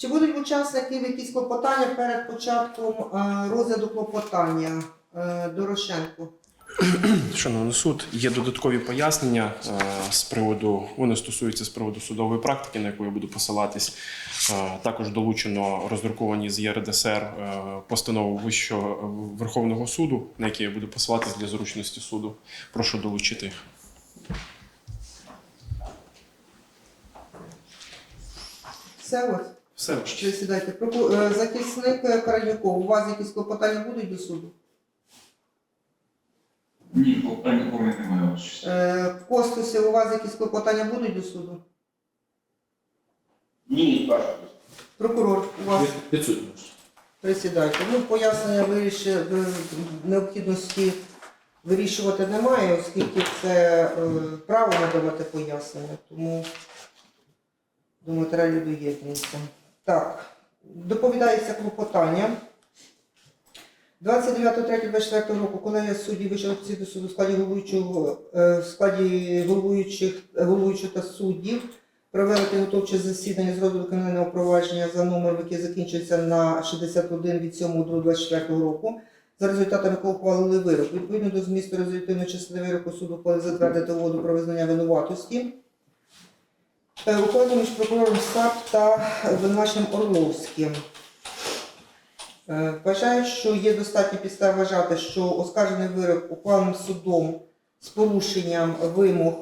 Чи будуть учасників якісь клопотання перед початком е, розгляду клопотання? Е, Дорошенко. Шановний суд, є додаткові пояснення е, з приводу, вони стосуються з приводу судової практики, на яку я буду посилатись. Також долучено роздруковані з ЄРДСР постанову Вищого Верховного суду, на які я буду посилатись для зручності суду. Прошу долучити їх. Все ось. Все ваше. Чи сідайте. Проку- е, Захисник е, Каранюков, у вас якісь клопотання будуть до суду? Ні, питань нікого немає. ваша честь. Е, Костусів, у вас якісь клопотання будуть до суду? Ні, ваша честь. Прокурор, у вас Відсутні. присідайте. Ну, пояснення виріши, е, необхідності вирішувати немає, оскільки це е, право надавати пояснення, тому до матеріалів доєднується. Так, доповідається клопотання. 29.03.24 року колегія суддів Вищого офіційного суду в складі головуючого е, в складі головуючих головуючого та суддів провели підготовче засідання з розгляду кримінального провадження за номером, який закінчується на 61 від 7.24 року. За результатами якого ухвалили вирок. Відповідно до змісту резолютивної частини вироку суду ухвалив затвердити угоду про визнання винуватості. Е, Укладено між прокурором САП та обвинуваченим Орловським. Е, Вважаю, що є достатньо підстав вважати, що оскаржений вирок ухваленим судом з порушенням вимог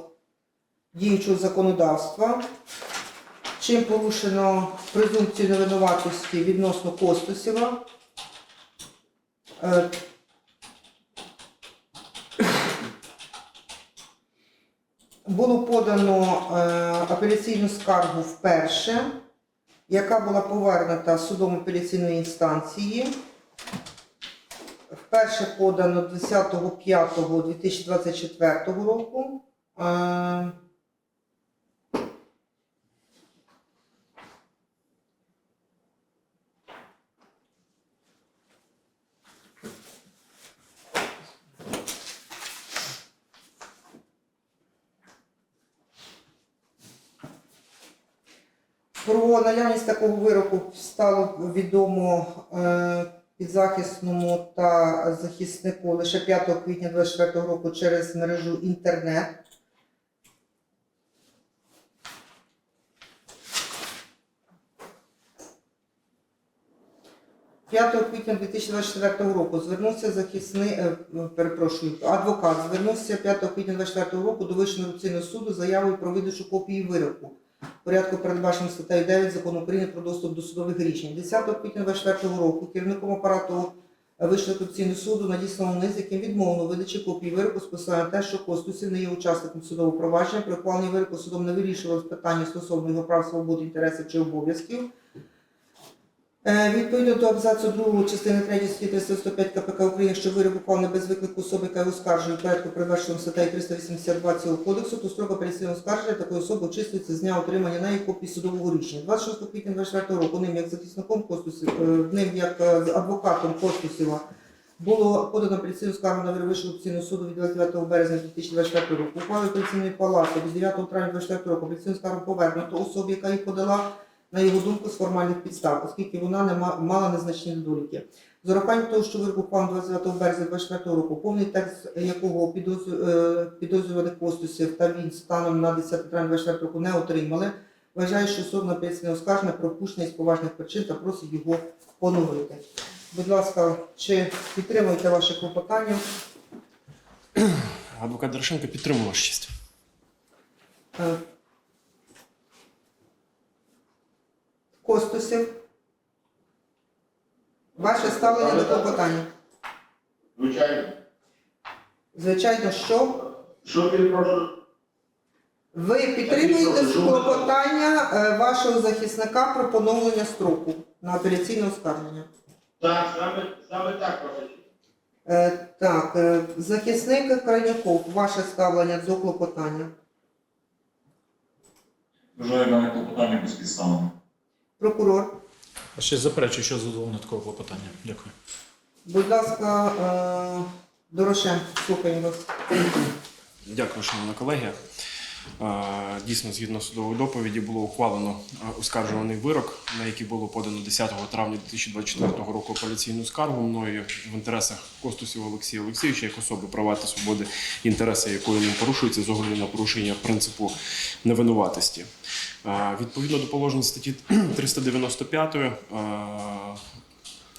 діючого законодавства, чим порушено презумпцію невинуватості відносно Костусєва. Було подано е, апеляційну скаргу вперше, яка була повернута судом апеляційної інстанції. Вперше подано 10.05.2024 року. Про наявність такого вироку стало відомо е, підзахисному та захиснику лише 5 квітня 2024 року через мережу інтернет. П'ятого квітня 2024 року звернувся захисний, е, перепрошую, адвокат звернувся 5 квітня 2024 року до Вищого революційного суду заявою про видачу копії вироку порядку передбаченим статтею 9 закону України про доступ до судових рішень. 10 квітня 2024 року керівником апарату Вищого конституційного суду надіслано вниз, яким відмовлено видачі копії вироку з посиланням на те, що Костусів не є учасником судового провадження, при ухваленні вироку судом не вирішувалось питання стосовно його прав, свободи, інтересів чи обов'язків. Е, Відповідно до абзацу 2 частини 3 статті 395 КПК України, що вирок ухвалений без виклику особи, яка оскаржує в порядку передбаченому статтею 382 цього кодексу, то строк апеляційного оскарження такої особи очистується з дня отримання неї копії судового рішення. 26 квітня 24 року ним як захисником Костусів, е, ним як е, адвокатом Костусєва було подано апеляційну скаргу на Вищого апеляційного суду від 29 березня 2024 року. Ухвалою апеляційної палати від 9 травня 2024 року апеляційну скаргу повернуто особі, яка її подала на його думку, з формальних підстав, оскільки вона не мала незначні недоліки. З урахуванням того, що вирок ухвалено 29 березня 2024 року, повний текст якого е, підозрюваних постусів та він станом на 10 травня 24 року не отримали, вважає, що суд на не оскаржене пропущення із поважних причин та просить його поновити. Будь ласка, чи підтримуєте ваше клопотання? Адвокат Дорошенко підтримував 6. Костусів. Ваше ставлення до клопотання. Звичайно. Звичайно, що Що перепрошую? ви підтримуєте клопотання е, вашого захисника про поновлення строку на апеляційне оскарження. Так, саме, саме так, ваша. Е, Так, е, захисник Крайняков, ваше ставлення до клопотання. Вважаю дане клопотання безпідставним. Прокурор, А ще заперечую, що задоволення такого клопотання. Дякую. будь ласка, е, Дорошенко, слухаємо вас. Дякую, шановна колегія. Дійсно, згідно судової доповіді, було ухвалено оскаржуваний вирок, на який було подано 10 травня 2024 року апеляційну скаргу мною в інтересах Костусів Олексія Олексійовича як особи права та свободи, інтереси якої ним порушуються з огляду на порушення принципу невинуватості. Відповідно до положень статті 395 е,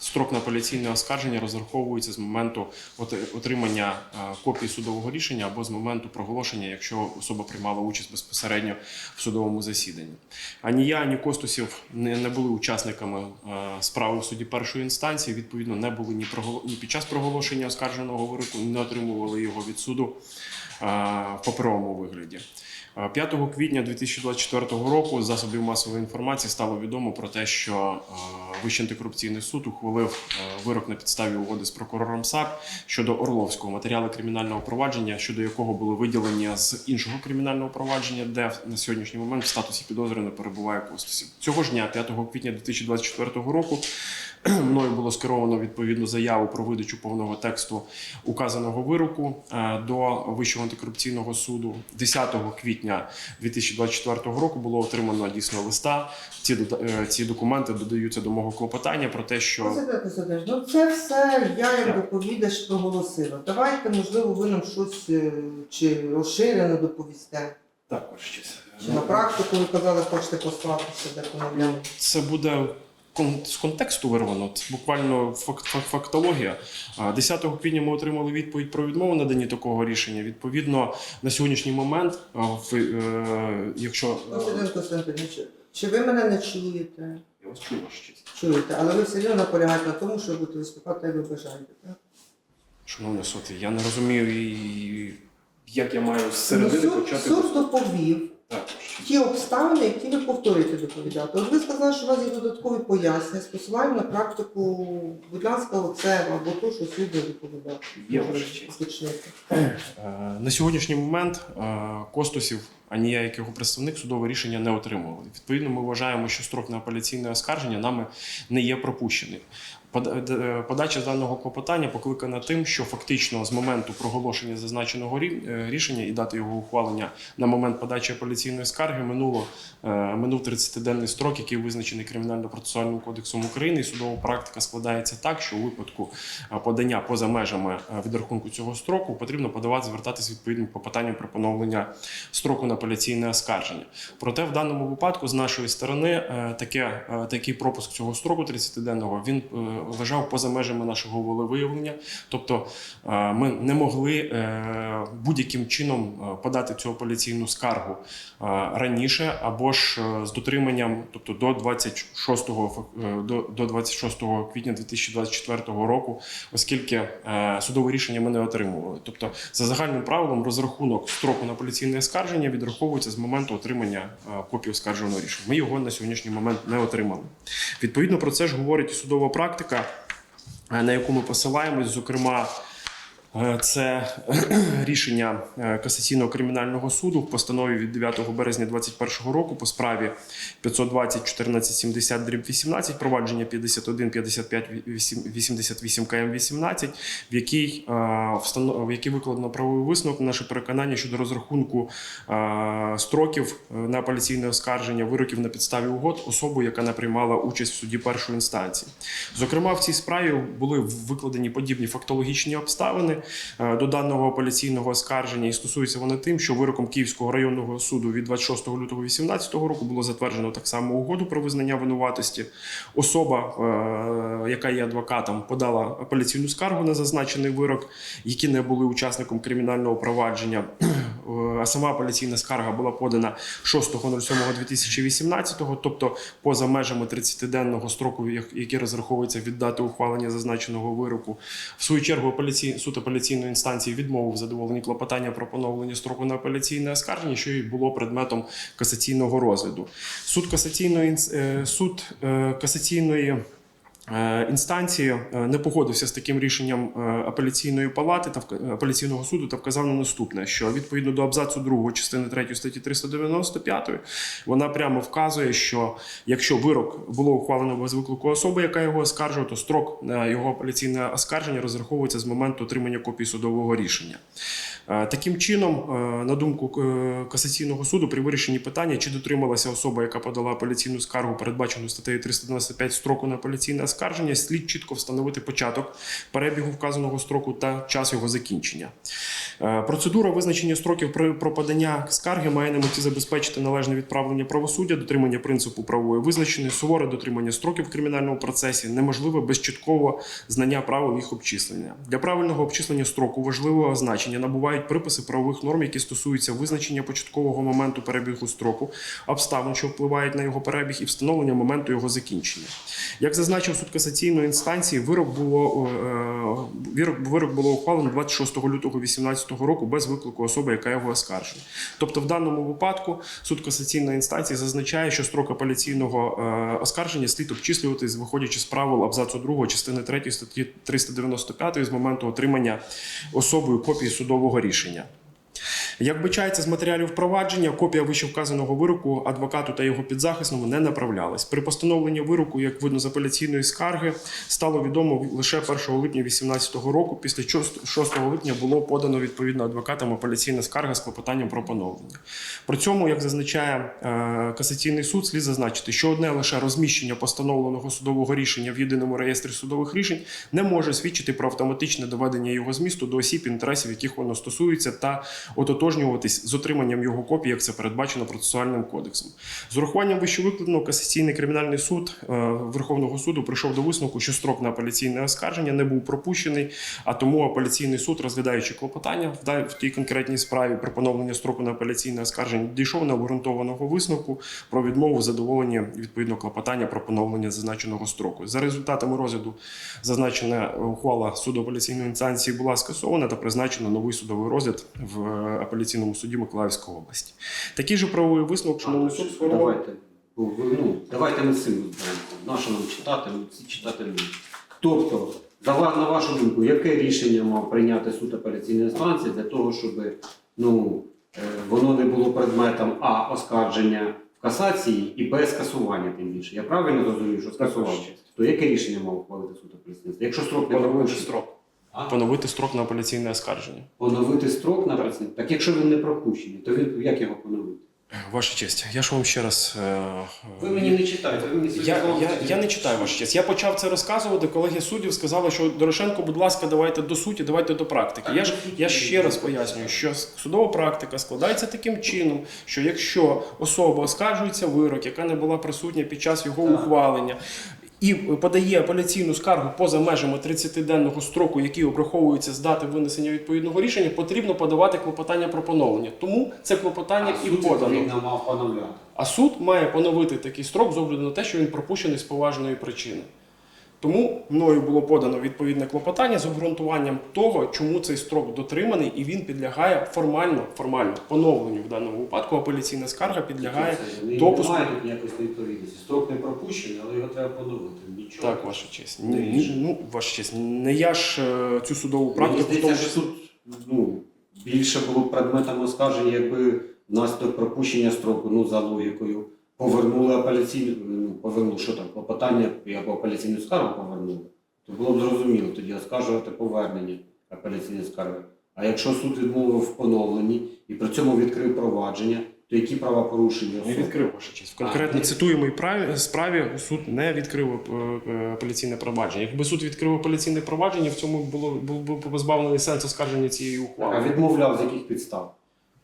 Строк на апеляційне оскарження розраховується з моменту отримання е, копії судового рішення або з моменту проголошення, якщо особа приймала участь безпосередньо в судовому засіданні. Ані я, ані Костусів не, були учасниками е, справи в суді першої інстанції. Відповідно, не були ні, ні під час проголошення оскарженого вироку, не отримували його від суду е, в паперовому вигляді. Е, 5 квітня 2024 року засобів масової інформації стало відомо про те, що е, Вищий антикорупційний суд ухвалив е, вирок на підставі угоди з прокурором САП щодо Орловського матеріали кримінального провадження, щодо якого були виділені з іншого кримінального провадження, де на сьогоднішній момент в статусі підозрюваного перебуває Костусів. Цього ж дня, 5 квітня 2024 року, мною було скеровано відповідну заяву про видачу повного тексту указаного вироку е, до Вищого антикорупційного суду. 10 квітня 2024 року було отримано дійсно листа. Ці е, ці документи додаються до мого клопотання про те, що ну це все я як доповідач проголосила. Давайте, можливо, ви нам щось е, чи розширено доповісте. також щось. Чи на практику ви казали, хочете послатися, де поновляли. Це буде з контексту вирвано. Це буквально фактологія. 10 квітня ми отримали відповідь про відмову наданні такого рішення. Відповідно, на сьогоднішній момент, е, якщо чи ви мене не чуєте? я вас чую, ваша честь. Чуєте, але ви все одно наполягаєте на тому, що будете виступати, як ви бажаєте. Так? Шановний суд, я не розумію, і як я маю з Ну, середини суд, почати. суд доповів. Ті обставини, які ви повторюєте доповідати. От ви сказали, що у вас є додаткові пояснення з на практику. Будь ласка, оце або то, що суд не доповідав. Є ваша честь. Е, На сьогоднішній момент е, Костусів, ані я, як його представник, судове рішення не отримували. Відповідно, ми вважаємо, що строк на апеляційне оскарження нами не є пропущений. Д- е, Подача даного клопотання покликана тим, що фактично з моменту проголошення зазначеного е, рішення і дати його ухвалення на момент подачі апеляційної скарги минуло е, минув 30-денний строк, який визначений Кримінально-процесуальним кодексом України. І судова практика складається так, що у випадку е, подання поза межами е, відрахунку цього строку потрібно подавати звертатись відповідним клопотанням про поновлення строку на апеляційне оскарження. Проте в даному випадку з нашої сторони е, таке, е, такий пропуск цього строку 30-денного він е, лежав поза межами нашого волевиявлення. Тобто е, ми не могли е, будь-яким чином е, подати цю апеляційну скаргу раніше або ж з дотриманням, тобто до 26, е, до, до 26 квітня 2024 року, оскільки судове рішення ми не отримували. Тобто, за загальним правилом, розрахунок строку на апеляційне оскарження відраховується з моменту отримання копії оскарженого рішення. Ми його на сьогоднішній момент не отримали. Відповідно про це ж говорить судова практика, е, на яку ми посилаємось, зокрема. Е, Це рішення е, касаційного кримінального суду в постанові від 9 березня 2021 року по справі 520 1470 дріб 18, провадження 51 55 88 КМ 18, в якій е, в якій викладено правовий висновок на наше переконання щодо розрахунку строків на апеляційне оскарження вироків на підставі угод особу, яка не приймала участь в суді першої інстанції. Зокрема, в цій справі були викладені подібні фактологічні обставини до даного апеляційного оскарження, і стосуються вони тим, що вироком Київського районного суду від 26 лютого 2018 року було затверджено так само угоду про визнання винуватості. Особа, е, яка є адвокатом, подала апеляційну скаргу на зазначений вирок, які не були учасником кримінального провадження. Е, А сама апеляційна скарга була подана 6.07.2018, тобто поза межами 30-денного строку, як- який розраховується від дати ухвалення зазначеного вироку. В свою чергу апеляцій... суд апеляційної інстанції відмовив задоволені клопотання про поновлення строку на апеляційне оскарження, що і було предметом касаційного розгляду. Суд касаційної е, суд е, касаційної інстанції е, не погодився з таким рішенням е, апеляційної палати та апеляційного суду та вказав на наступне: що відповідно до абзацу 2 частини 3 статті 395 вона прямо вказує, що якщо вирок було ухвалено без виклику особи, яка його оскаржує, то строк його апеляційне оскарження розраховується з моменту отримання копії судового рішення. Е, Таким чином, е, на думку е, касаційного суду, при вирішенні питання, чи дотрималася особа, яка подала апеляційну скаргу, передбачену статтею 395 строку на апеляційне оскарження, слід чітко встановити початок перебігу вказаного строку та час його закінчення. Е, Процедура визначення строків при- про подання скарги має на меті забезпечити належне відправлення правосуддя, дотримання принципу правової визначеної, суворе дотримання строків в кримінальному процесі, неможливе без чіткого знання правил їх обчислення. Для правильного обчислення строку важливого значення набувають приписи правових норм, які стосуються визначення початкового моменту перебігу строку, обставин, що впливають на його перебіг, і встановлення моменту його закінчення. Як зазначив суд касаційної інстанції, вирок було е, вирок, вирок було ухвалено 26 лютого 2018 року без виклику особи, яка його оскаржує. Тобто, в даному випадку суд касаційної інстанції зазначає, що строк апеляційного е, оскарження слід обчислюватись, виходячи з правил абзацу 2 частини 3 статті 395 з моменту отримання особою копії судового рішення. Як вбачається з матеріалів провадження, копія вищевказаного вироку адвокату та його підзахисному не направлялась. При постановленні вироку, як видно з апеляційної скарги, стало відомо лише 1 липня 2018 року. Після чого 6 липня було подано відповідно адвокатам апеляційна скарга з клопотанням про поновлення. При цьому, як зазначає е, касаційний суд, слід зазначити, що одне лише розміщення постановленого судового рішення в єдиному реєстрі судових рішень не може свідчити про автоматичне доведення його змісту до осіб, інтересів яких воно стосується, та ототожнюватись з отриманням його копії, як це передбачено процесуальним кодексом. З урахуванням вищевикладеного касаційний кримінальний суд е, Верховного суду прийшов до висновку, що строк на апеляційне оскарження не був пропущений, а тому апеляційний суд, розглядаючи клопотання в тій конкретній справі про поновлення строку на апеляційне оскарження, дійшов на обґрунтованого висновку про відмову задоволення відповідно клопотання про поновлення зазначеного строку. За результатами розгляду зазначена ухвала суду апеляційної інстанції була скасована та призначено новий судовий розгляд в е, апеляційному суді Миколаївської області. Такий же правовий висновок, шановний суд, сформував. Давайте, ну, давайте ми силу зберемо. Нащо нам читати, ми всі читати любимо. Тобто, за на вашу думку, яке рішення мав прийняти суд апеляційної інстанції для того, щоб ну, е, воно не було предметом А оскарження в касації і Б скасування тим більше. Я правильно зрозумів, що скасував? То яке рішення мав ухвалити суд апеляційної інстанції? Якщо строк не Поновити строк. Поновити строк на апеляційне оскарження. Поновити строк на працівник? Так якщо він не пропущений, то він як його поновити? Ваша честь, я ж вам ще раз. е, Ви мені не читайте, ви мені Я, я, я не читаю ваша честь. Я почав це розказувати. Колеги суддів сказали, що Дорошенко, будь ласка, давайте до суті, давайте до практики. Я ж я ще раз пояснюю, що судова практика складається таким чином, що якщо особа оскаржується вирок, яка не була присутня під час його Так. ухвалення. І подає апеляційну скаргу поза межами 30-денного строку, який обраховується з дати винесення відповідного рішення, потрібно подавати клопотання про поновлення. Тому це клопотання і подано. відповідно мав. А суд має поновити такий строк з огляду на те, що він пропущений з поважної причини. Тому мною було подано відповідне клопотання з обґрунтуванням того, чому цей строк дотриманий, і він підлягає формально, формально поновленню в даному випадку. Апеляційна скарга підлягає Це, допуску. Немає тут ніякої відповідності. Строк не пропущений, але його треба поновити. Нічого. Так, ваша честь. Не Ні, ну, ваша честь. Не я ж е, цю судову Мені практику в тому що тут ну, більше було предметом оскарження, якби внаслідок пропущення строку, ну за логікою, повернули апеляційну, ну, повернули, що там, клопотання або апеляційну скаргу повернули, то було б зрозуміло тоді оскаржувати повернення апеляційної скарги. А якщо суд відмовив в поновленні і при цьому відкрив провадження, то які права порушення? Не відкрив ваша честь. В конкретно цитуємій праві- справі суд не відкрив е, е, апеляційне провадження. Якби суд відкрив апеляційне провадження, в цьому було був би позбавлений сенс оскарження цієї А відмовляв з яких підстав?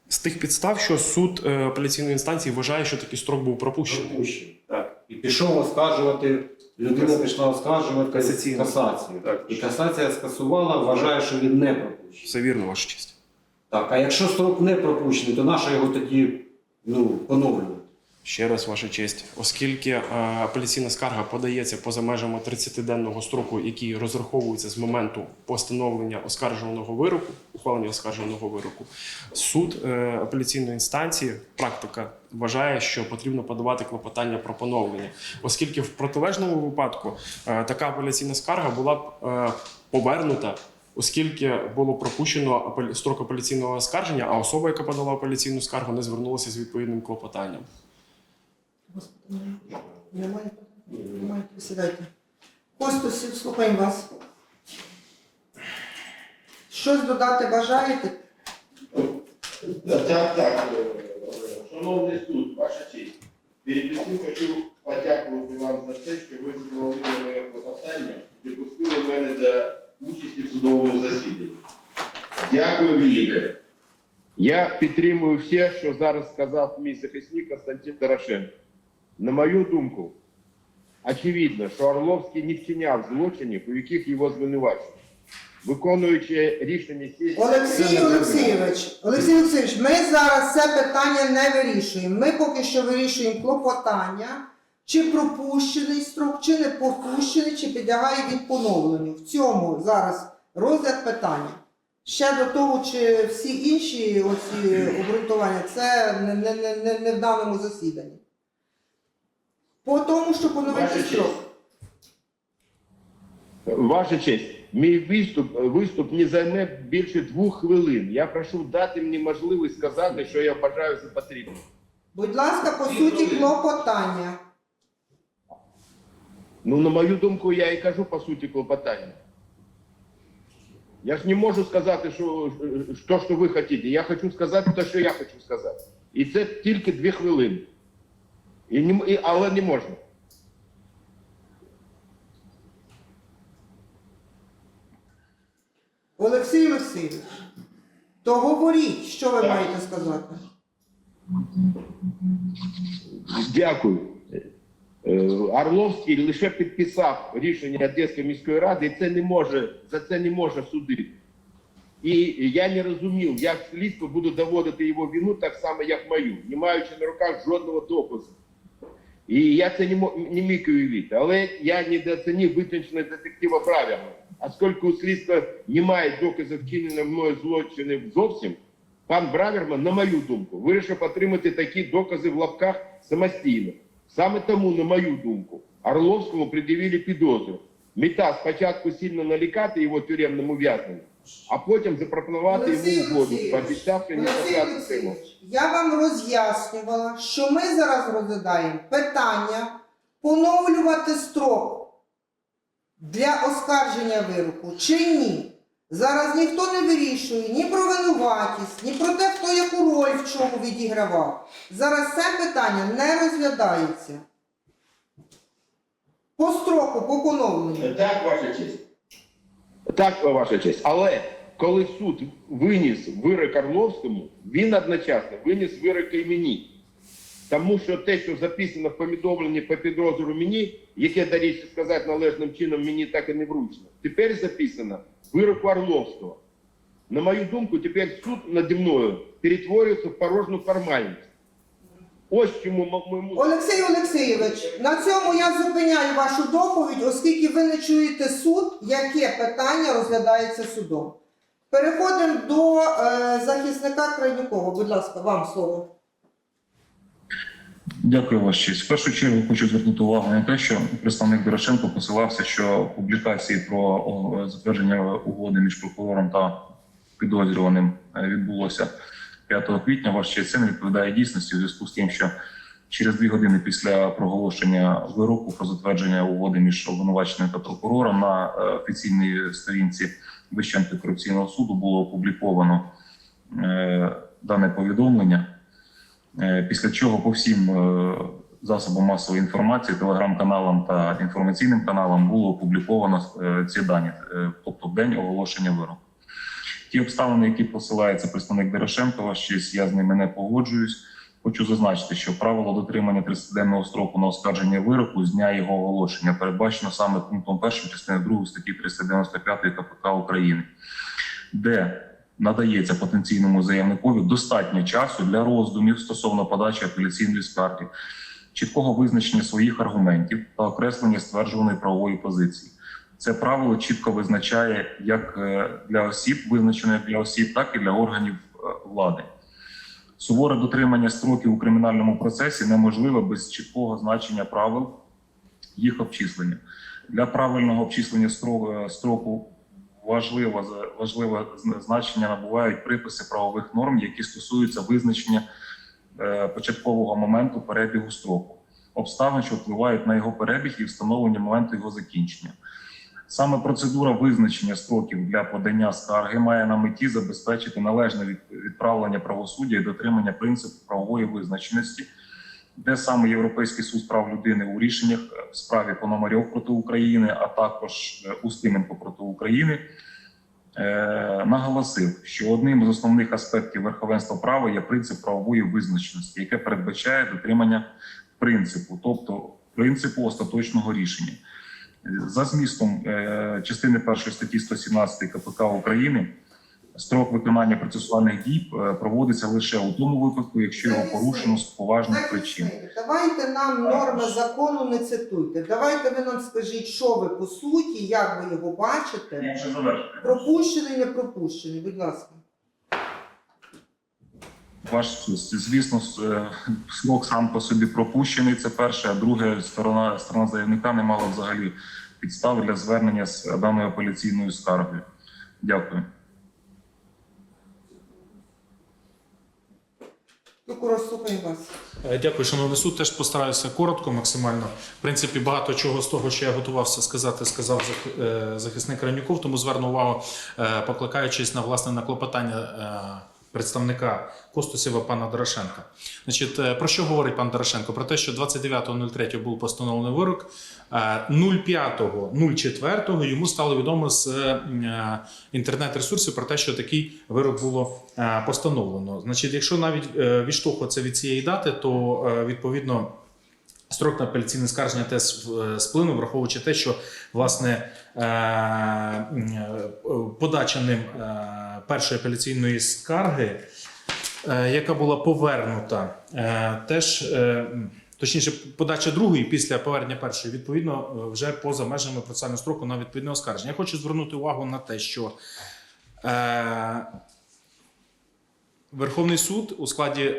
З тих підстав, що суд е, апеляційної інстанції вважає, що такий строк був пропущений. Пропущений. Так. І пішов оскаржувати, людина пішла оскаржувати Касаційну. касацію. Так. І касація скасувала, вважає, що він не пропущений. Все вірно, ваша честь. Так, а якщо строк не пропущений, то наша його тоді ну, поновлювати? Ще раз, ваша честь, оскільки е, апеляційна скарга подається поза межами 30-денного строку, який розраховується з моменту постановлення оскаржуваного вироку, ухвалення оскаржуваного вироку, суд е, апеляційної інстанції, практика вважає, що потрібно подавати клопотання про поновлення, оскільки в протилежному випадку е, така апеляційна скарга була б повернута. Оскільки було пропущено строк апеляційного оскарження, а особа, яка подала апеляційну скаргу, не звернулася з відповідним клопотанням. Господи, Немає? Немає, присідайте. Костусів, слухаємо вас. Щось додати бажаєте? Так, так. Шановний суд, ваша честь. Перед цим хочу подякувати вам за те, що ви задоволили моє клопотання і допустили мене до участі в судовому засіданні. Дякую велике. Я підтримую все, що зараз сказав мій захисник Константин Дорошенко. На мою думку, очевидно, що Орловський не вчиняв злочинів, у яких його звинувачують. Виконуючи рішення сесії... Олексій Олексійович, Олексій Олексійович, ми зараз це питання не вирішуємо. Ми поки що вирішуємо клопотання, чи пропущений строк, чи не пропущений, чи підлягає від поновленню. В цьому зараз розгляд питання. Ще до того, чи всі інші оці обґрунтування, це не, не, не, не, не в даному засіданні. По тому, що поновити строк. Ваша честь, мій виступ, виступ не займе більше двох хвилин. Я прошу дати мені можливість сказати, що я вважаю за потрібне. Будь ласка, по суті, клопотання. Ну, на мою думку, я і кажу по суті клопотання. Я ж не можу сказати, що, що, що ви хочете. Я хочу сказати те, що я хочу сказати. І це тільки дві хвилини. І не, і, але не можна. Олексій Олексійович, то говоріть, що ви Так. маєте сказати. Дякую. Е, Орловський лише підписав рішення Одеської міської ради, і це не може, за це не може судити. І я не розумів, як слідство буде доводити його вину так само, як мою, не маючи на руках жодного доказу. І я це не, не міг уявити. Але я недооцінив витончене детектива правильно. Оскільки у слідства немає доказів вчинення мною злочинів зовсім, пан Браверман, на мою думку, вирішив отримати такі докази в лапках самостійно. Саме тому, на мою думку, Орловському пред'явили підозру. Мета спочатку сильно налякати його тюремному ув'язненню, а потім запропонувати Олексій йому угоду, спасати Криму. Олексійович, я вам роз'яснювала, що ми зараз розглядаємо питання поновлювати строк для оскарження вироку чи ні. Зараз ніхто не вирішує ні про винуватість, ні про те, хто яку роль в чому відігравав. Зараз це питання не розглядається. По строку, по поновленню. Так, ваша честь. Так, ваша честь. Але коли суд виніс вирок Орловському, він одночасно виніс вирок і мені. Тому що те, що записано в повідомленні по підозру мені, яке, до речі, сказати належним чином мені так і не вручено, тепер записано вирок Орловського. На мою думку, тепер суд наді мною перетворюється в порожну формальність. Ось чому м- моєму Олексій Олексійович, на цьому я зупиняю вашу доповідь, оскільки ви не чуєте суд, яке питання розглядається судом. Переходимо до е, захисника Крайнікова. Будь ласка, вам слово. Дякую, Ваш честь. В першу чергу хочу звернути увагу на те, що представник Дорошенко посилався, що публікації про затвердження угоди між прокурором та підозрюваним е, відбулося 5 квітня. Ваш не відповідає дійсності у зв'язку з тим, що через дві години після проголошення вироку про затвердження угоди між обвинуваченим та прокурором на е, офіційній сторінці Вищого антикорупційного суду було опубліковано е, дане повідомлення. Е, Після чого по всім засобам масової інформації, телеграм-каналам та інформаційним каналам було опубліковано ці дані, тобто в день оголошення вироку. Ті обставини, які посилається представник Дорошенко, ваш честь, я з ними не погоджуюсь. Хочу зазначити, що правило дотримання 30-денного строку на оскарження вироку з дня його оголошення передбачено саме пунктом 1 частини 2 статті 395 КПК України, де надається потенційному заявникові достатньо часу для роздумів стосовно подачі апеляційної скарги, чіткого визначення своїх аргументів та окреслення стверджуваної правової позиції. Це правило чітко визначає як е, для осіб, визначено для осіб, так і для органів е, влади. Суворе дотримання строків у кримінальному процесі неможливе без чіткого значення правил їх обчислення. Для правильного обчислення строку важливо, важливе значення набувають приписи правових норм, які стосуються визначення е, початкового моменту перебігу строку, обставин, що впливають на його перебіг і встановлення моменту його закінчення. Саме процедура визначення строків для подання скарги має на меті забезпечити належне від- відправлення правосуддя і дотримання принципу правової визначеності, де саме Європейський суд прав людини у рішеннях е, в справі Пономарьов проти України, а також е, Устименко проти України, е, наголосив, що одним з основних аспектів верховенства права є принцип правової визначеності, яке передбачає дотримання принципу, тобто принципу остаточного рішення. За змістом е, частини першої статті 117 КПК України строк виконання процесуальних дій е, проводиться лише у тому випадку, якщо його порушено з поважних причин. Давайте нам норми закону не цитуйте. Давайте ви нам скажіть, що ви по суті, як ви його бачите. Пропущений, не пропущений, будь ласка. Ваш звісно, с- е, срок сам по собі пропущений. Це перше. А друге, сторона сторона заявника не мала взагалі підстави для звернення з даною апеляційною скаргою. Дякую. Прокурор, слухаю вас. Е, Дякую, шановний суд. Теж постараюся коротко, максимально. В принципі, багато чого з того, що я готувався сказати, сказав е, захисник Ранюков, тому зверну увагу, покликаючись на власне на клопотання представника Костусєва пана Дорошенка. Значить, е, про що говорить пан Дорошенко? Про те, що 29.03 був постановлений вирок, е, 05.04 йому стало відомо з е, інтернет-ресурсів про те, що такий вирок було е, постановлено. Значить, якщо навіть е, відштовхуватися від цієї дати, то е, відповідно. Строк на апеляційне скарження теж е, сплинув, враховуючи те, що власне е, е, подача ним е, першої апеляційної скарги, е, яка була повернута, е, теж е, точніше, подача другої після повернення першої, відповідно, е, вже поза межами процесуального строку на відповідне оскарження. Я хочу звернути увагу на те, що е, Верховний суд у складі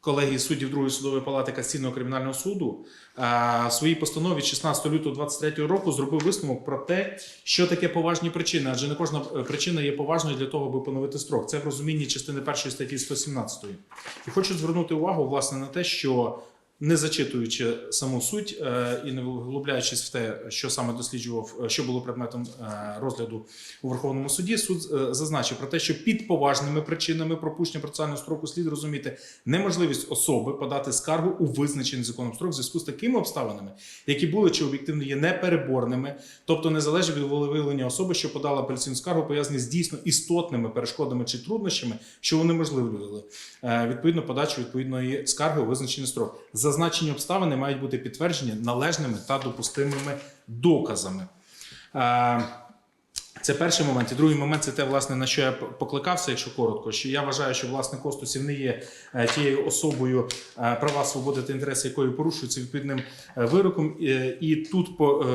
колегії суддів Другої судової палати Касційного кримінального суду в своїй постанові від 16 лютого 2023 року зробив висновок про те, що таке поважні причини, адже не кожна е, причина є поважною для того, аби поновити строк. Це в розумінні частини першої статті 117. І хочу звернути увагу власне на те, що не зачитуючи саму суть е, і не вглубляючись в те, що саме досліджував, е, що було предметом е, розгляду у Верховному суді, суд зазначив про те, що під поважними причинами пропущення процесуального строку слід розуміти неможливість особи подати скаргу у визначений законом строк в зв'язку з такими обставинами, які були чи об'єктивно є непереборними, тобто не залежить від волевиявлення особи, що подала апеляційну скаргу, пов'язані з дійсно істотними перешкодами чи труднощами, що унеможливлювали відповідно подачу відповідної скарги у визначений строк. Зазначені обставини мають бути підтверджені належними та допустимими доказами. Е, Це перший момент. І другий момент це те, власне, на що я покликався, якщо коротко. Що я вважаю, що власне Костусів не є е, тією особою, е, права свободи та інтереси якої порушуються відповідним вироком. І тут по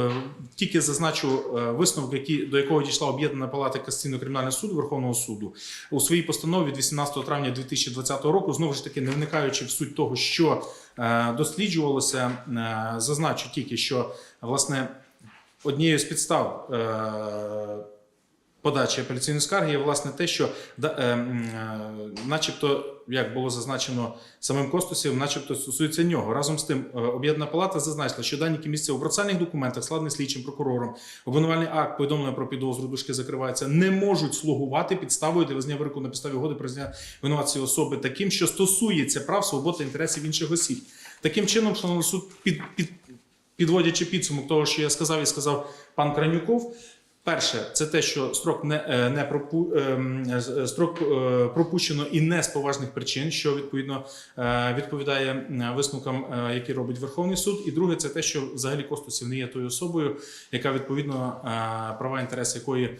тільки зазначу висновок, який до якого дійшла об'єднана палата Касаційного кримінального суду Верховного суду у своїй постанові від 18 травня 2020 року, знову ж таки, не вникаючи в суть того, що досліджувалося, е, зазначу тільки, що власне однією з підстав. Подачі апеляційної скарги є власне те, що е, е, начебто, як було зазначено самим Костусів, начебто стосується нього. Разом з тим, е, об'єднана палата зазначила, що дані місця у процесуальних документах, складений слідчим прокурором, обвинувальний акт повідомлення про підозру дужки закриваються, не можуть слугувати підставою для визнання вироку на підставі угоди про визнання винуватції особи таким, що стосується прав, свобод та інтересів інших осіб. Таким чином, шановний суд, під, під, підводячи підсумок того, що я сказав і сказав пан Кранюков. Перше, це те, що строк не, е, не пропу, ем, е, строк е, пропущено і не з поважних причин, що відповідно відповідає висновкам, які робить Верховний суд. І друге, це те, що взагалі Костусів не є тою особою, яка відповідно права інтереси якої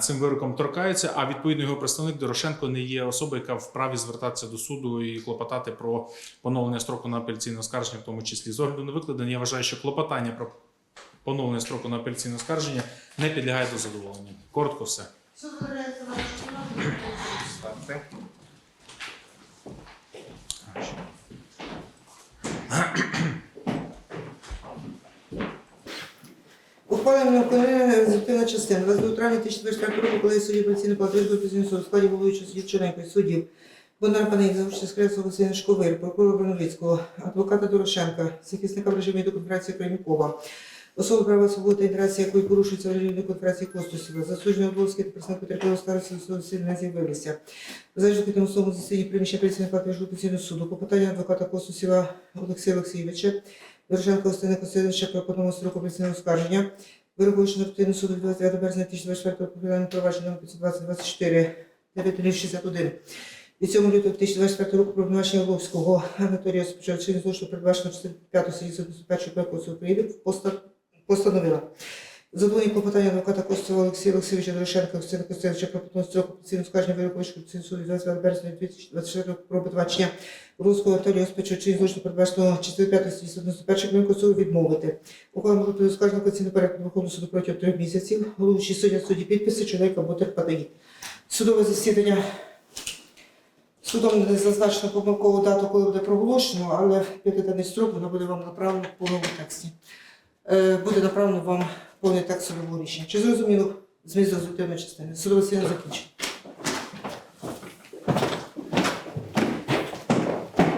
цим вироком торкаються, а відповідно його представник Дорошенко не є особою, яка вправі звертатися до суду і клопотати про поновлення строку на апеляційне оскарження, в тому числі з огляду на викладення. Я вважаю, що клопотання про поновлення строку на апеляційне оскарження не підлягає до задоволення. Коротко все. Вашу Ухвалення виконання результативна частина. 22 травня 2024 року, коли судді апеляційної палати Вищого суду в складі головуючого судді Черненко і суддів Бондар Панейк, завучити скресу Василя Шковир, прокурора Броновицького, адвоката Дорошенка, захисника в режимі конференції Кремікова, особи права свободи інтересів, якої порушується в режимі конференції Костусіва, засудження обов'язки та представник потерпілого старості не з'явилися. Залежно від особу засідання приміщення апеляційної палати апеляційного суду, попитання адвоката Костусіва Олексія Олексійовича, Дорошенка Костянтина Костянтиновича про подому строку апеляційного оскарження, Виробивши на суду від 29 березня 2024 року кримінальне провадження номер 520-24 961 від 7 лютого 2024 року про обвинувачення Ловського Анатолія Спочатку злочину передбачено 5 статті 151 Кодексу України поста- постановила. Задоволення клопотання адвоката Костова Олексія Олексійовича Дорошенка Костянтина Костянтиновича про подому строку апеляційного оскарження вироку Вищого суду від 29 березня 2024 року про обвинувачення Руського Анатолія Спочатку злочину передбачено 4 статті 191 Кодексу відмовити. Ухвалено групи оскаржено конційний порядок Верховного суду протягом трьох місяців. Головуючий суддя судді підписи, чоловік або терпадаї. Судове засідання судом не зазначено помилкову дату, коли буде проголошено, але п'ятиденний строк воно буде вам направлено в повному тексті. Е, буде направлено вам повний текст судового рішення. Чи зрозуміло зміст результативної частини? Судове засідання закінчено.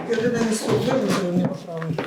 Я не суд, не поправлю.